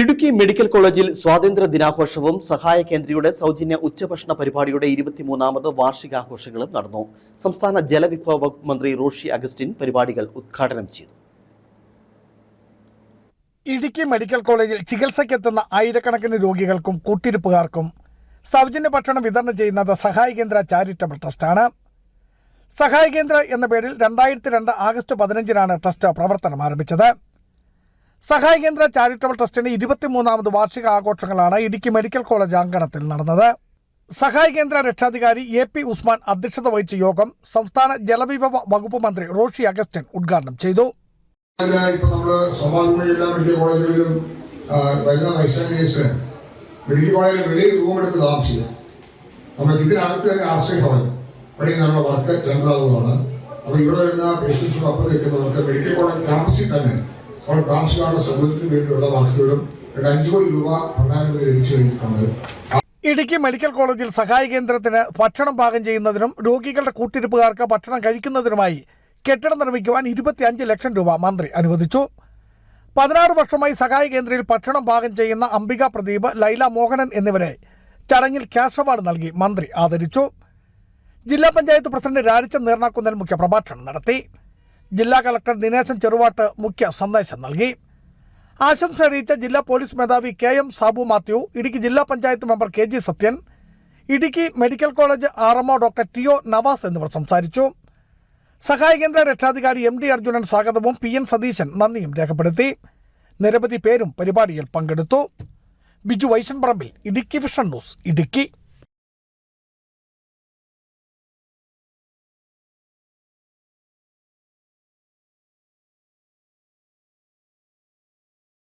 Idukki medical കോളേജിൽ സ്വാതന്ത്ര്യ ദിനാഘോഷവും സഹായ കേന്ദ്രയുടെ സൗജന്യ ഉച്ചഭക്ഷണ പരിപാടിയുടെ ഇരുപത്തിമൂന്നാമത് വാർഷികാഘോഷങ്ങളും നടന്നു. സംസ്ഥാന ജലവിഭവ വകുപ്പ് മന്ത്രി റോഷി അഗസ്റ്റിൻ പരിപാടികൾ ഉദ്ഘാടനം ചെയ്തു. ഇടുക്കി മെഡിക്കൽ കോളേജിൽ ചികിത്സയ്ക്കെത്തുന്ന ആയിരക്കണക്കിന് രോഗികൾക്കും കൂട്ടിരിപ്പുകാർക്കും സൗജന്യ ഭക്ഷണം വിതരണം ചെയ്യുന്നത് സഹായ കേന്ദ്ര ചാരിറ്റബിൾ ട്രസ്റ്റാണ്. സഹായ കേന്ദ്ര എന്ന പേരിൽ രണ്ടായിരത്തി രണ്ട് ആഗസ്റ്റ് പതിനഞ്ചിനാണ് ട്രസ്റ്റ് പ്രവർത്തനം ആരംഭിച്ചത്. സഹായ കേന്ദ്ര ചാരിറ്റബിൾ ട്രസ്റ്റിന്റെ ഇരുപത്തിമൂന്നാമത് വാർഷിക ആഘോഷങ്ങളാണ് ഇടുക്കി മെഡിക്കൽ കോളേജ് അങ്കണത്തിൽ നടന്നത്. സഹായ കേന്ദ്ര രക്ഷാധികാരി എ പി ഉസ്മാൻ അധ്യക്ഷത വഹിച്ച യോഗം സംസ്ഥാന ജലവിഭവ വകുപ്പ് മന്ത്രി റോഷി അഗസ്റ്റിൻ ഉദ്ഘാടനം ചെയ്തു. മെഡിക്കൽ കോളേജുകളിലും മെഡിക്കൽ എടുത്ത് നമ്മൾ ഇതിനകത്ത് തന്നെ ആശ്രയഭവൻ വഴി നമ്മുടെ വർക്ക് ടെൻഡറാവുകയാണ് അപ്പൊ ഇവിടെ വരുന്ന പേഷ്യൻസിനൊപ്പം നിൽക്കുന്നവർക്ക് മെഡിക്കൽ കോളേജ് ക്യാമ്പസിൽ തന്നെ അവിടെ താമസിക്കാനുള്ള സൗകര്യത്തിന് വേണ്ടിയുള്ള വാക്കുകളും രണ്ട് അഞ്ചു കോടി രൂപ പ്രധാനമന്ത്രി ലഭിച്ചു കഴിഞ്ഞിട്ടുണ്ട്. ഇടുക്കി മെഡിക്കൽ കോളേജിൽ സഹായ കേന്ദ്രത്തിന് ഭക്ഷണം പാകം ചെയ്യുന്നതിനും രോഗികളുടെ കൂട്ടിരിപ്പുകാർക്ക് ഭക്ഷണം കഴിക്കുന്നതിനുമായി കെട്ടിടം നിർമ്മിക്കുവാൻ ഇരുപത്തിയഞ്ച് ലക്ഷം രൂപ മന്ത്രി അനുവദിച്ചു. പതിനാറ് വർഷമായി സഹായ കേന്ദ്രയിൽ ഭക്ഷണം പാകം ചെയ്യുന്ന അംബിക പ്രദീപ് ലൈല മോഹനൻ എന്നിവരെ ചടങ്ങിൽ ക്യാഷ് അവാർഡ് നൽകി മന്ത്രി ആദരിച്ചു. ജില്ലാ പഞ്ചായത്ത് പ്രസിഡന്റ് രാജിച്ചൻ നീർണാക്കുന്നൽ മുഖ്യ പ്രഭാഷണം നടത്തി. ജില്ലാ കളക്ടർ ദിനേശൻ ചെറുവാട്ട് മുഖ്യ സന്ദേശം നൽകി. ആശംസ അറിയിച്ച ജില്ലാ പോലീസ് മേധാവി കെ എം സാബു മാത്യു ഇടുക്കി ജില്ലാ panchayat member K G Sathyan Idukki medical college R MO doctor T O Navas എന്നിവർ സംസാരിച്ചു. സഹായ കേന്ദ്ര രക്ഷാധികാരി എം ഡി അർജുനൻ സ്വാഗതവും പി എൻ സതീശൻ നന്ദിയും രേഖപ്പെടുത്തി. നിരവധി പേരും പരിപാടിയിൽ പങ്കെടുത്തു. Biju Vaishan Parambil Idukki vision news Idukki.